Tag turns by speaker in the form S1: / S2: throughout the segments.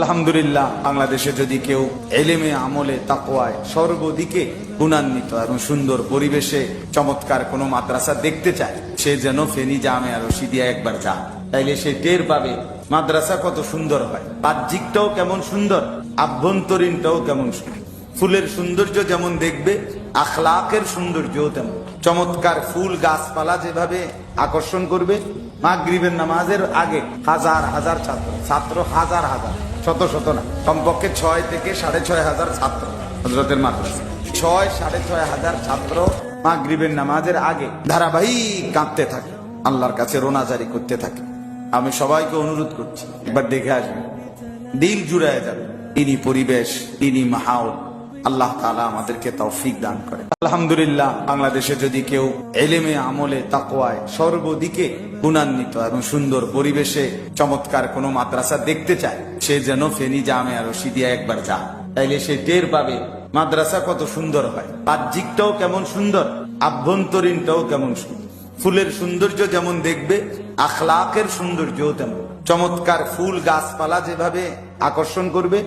S1: আলহামদুলিল্লাহ, বাংলাদেশে যদি কেউ এলেমে আমলে, তাকওয়ায় সর্বদিকে গুণান্বিত এবং সুন্দর পরিবেশে চমৎকার কোনো মাদ্রাসা দেখতে চায়, সে যেন ফেনী জামে আর রশিদিয়া একবার যা তাইলে সে টের পাবে মাদ্রাসা কত সুন্দর হয়, বাহ্যিকটাও কেমন সুন্দর, আভ্যন্তরীণটাও কেমন সুন্দর। ফুলের সৌন্দর্য যেমন দেখবে, আখলাকের সৌন্দর্যও তেমন। চমৎকার ফুল গাছপালা যেভাবে আকর্ষণ করবে, মাগরিবের নামাজের আগে হাজার হাজার ছাত্র ছাত্র হাজার হাজার। শত শত না। কমপক্ষে ছয় থেকে সাড়ে ছয় হাজার ছাত্র। হজরতের মাদ্রাসা। ছয় সাড়ে ছয় হাজার ছাত্র মাগরিবের নামাজের আগে ধারাবাহিক কাঁদতে থাকে, আল্লাহর কাছে রোনাজারি করতে থাকে। আমি সবাইকে অনুরোধ করছি, একবার দেখে আসবেন। দিল জুড়ায় যাবে। ইনি পরিবেশ, ইনি মাহাউল আল্লাহ তালা আমাদেরকে তৌফিক দান করে আলহামদুলিল্লাহ, বাংলাদেশে যদি কেউ এলেমে আমলে, তাকওয়ায় সর্বদিকে গুণান্বিত এবং সুন্দর পরিবেশে চমৎকার কোনো মাদ্রাসা দেখতে চায়, সে যেন ফেনী জামে আর রশিদিয়া একবার যা তাইলে সে টের পাবে মাদ্রাসা কত সুন্দর হয়, বাহ্যিকটাও কেমন সুন্দর, আভ্যন্তরীণটাও কেমন সুন্দর। ফুলের সৌন্দর্য যেমন দেখবে, আখলাকের সৌন্দর্যও তেমন। চমৎকার ফুল গাছপালা যেভাবে আকর্ষণ করবে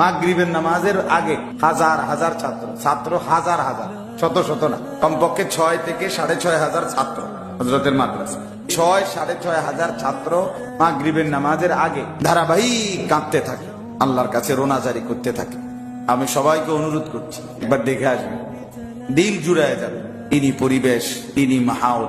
S1: মাগরিবের নামাজের আগে হাজার হাজার ছাত্র ছাত্র হাজার হাজার, শত শত না, কমপক্ষে ছয় থেকে সাড়ে ছয় হাজার ছাত্র হজরতের মাদ্রাসা। ছয়, সাড়ে ছয় হাজার ছাত্র মাগরিবের নামাজের আগে ধারাবাহিক কাঁদতে থাকে, আল্লাহর কাছে রোনাজারি করতে থাকে। আমি সবাইকে অনুরোধ করছি, একবার দেখে আসবেন। দিল জুড়ায় যাবে, ইনি পরিবেশ, ইনি মাহাউল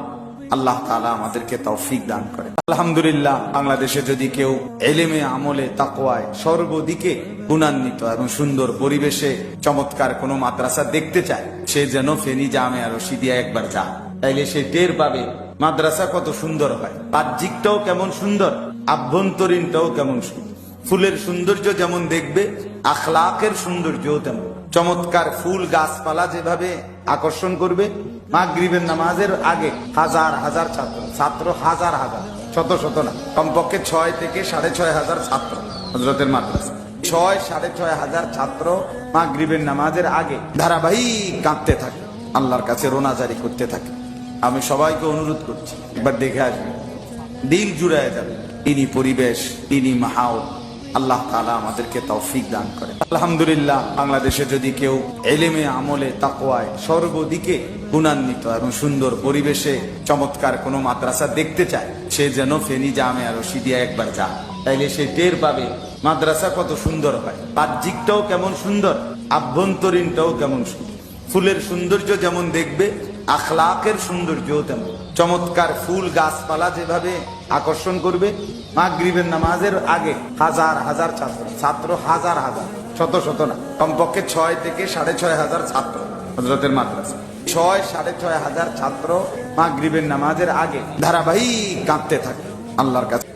S1: আল্লাহ তালা আমাদেরকে তৌফিক দান করে আলহামদুলিল্লাহ, বাংলাদেশে যদি কেউ এলেমে আমলে, তাকওয়ায়, সর্বদিকে গুণান্বিত এবং সুন্দর পরিবেশে চমৎকার কোনো মাদ্রাসা দেখতে চায়, সে যেন ফেনী জামে আর রশিদিয়া একবার যা তাইলে সে টের পাবে মাদ্রাসা কত সুন্দর হয়, বাহ্যিকটাও কেমন সুন্দর, আভ্যন্তরীণটাও কেমন সুন্দর। ফুলের সৌন্দর্য যেমন দেখবে, আখলাকের সৌন্দর্যও তেমন। চমৎকার ফুল গাছপালা যেভাবে আকর্ষণ করবে মাগরিবের নামাজের আগে হাজার হাজার ছাত্র ছাত্র হাজার হাজার, শত শত না, কমপক্ষে ছয় থেকে সাড়ে ছয় হাজার ছাত্র হজরতের মাদ্রাসা। ছয় সাড়ে ছয় হাজার ছাত্র মাগরিবের নামাজের আগে ধারাবাহিক কাঁদতে থাকে, আল্লাহর কাছে রোনাজারি করতে থাকে। আমি সবাইকে অনুরোধ করছি, একবার দেখে আসবেন দিল জুড়ায় যাবে। ইনি পরিবেশ, ইনি মাহাউল আল্লাহ তালা আমাদেরকে তৌফিক দান করে আলহামদুলিল্লাহ, বাংলাদেশে যদি কেউ এলেমে আমলে তাকোয়ায় সর্বদিকে গুণান্বিত এবং সুন্দর পরিবেশে চমৎকার কোনো মাদ্রাসা দেখতে চায়, সে যেন ফেনী জামে আর রশিদিয়া একবার যা তাইলে সে টের পাবে মাদ্রাসা কত সুন্দর হয়। বাহ্যিকটাও কেমন সুন্দর, আভ্যন্তরীণটাও কেমন সুন্দর। ফুলের সৌন্দর্য যেমন দেখবে আখলাকের সৌন্দর্যও তেমন। চমৎকার ফুল গাছপালা যেভাবে আকর্ষণ করবে, মাগরিবের নামাজের আগে হাজার হাজার ছাত্র ছাত্র হাজার হাজার, শত শত না, কমপক্ষে ছয় থেকে সাড়ে ছয় হাজার ছাত্র হজরতের মাদ্রাসা। ছয় সাড়ে ছয় হাজার ছাত্র মাগরিবের নামাজের আগে ধারাবাহিক কাঁদতে থাকে আল্লাহর কাছে।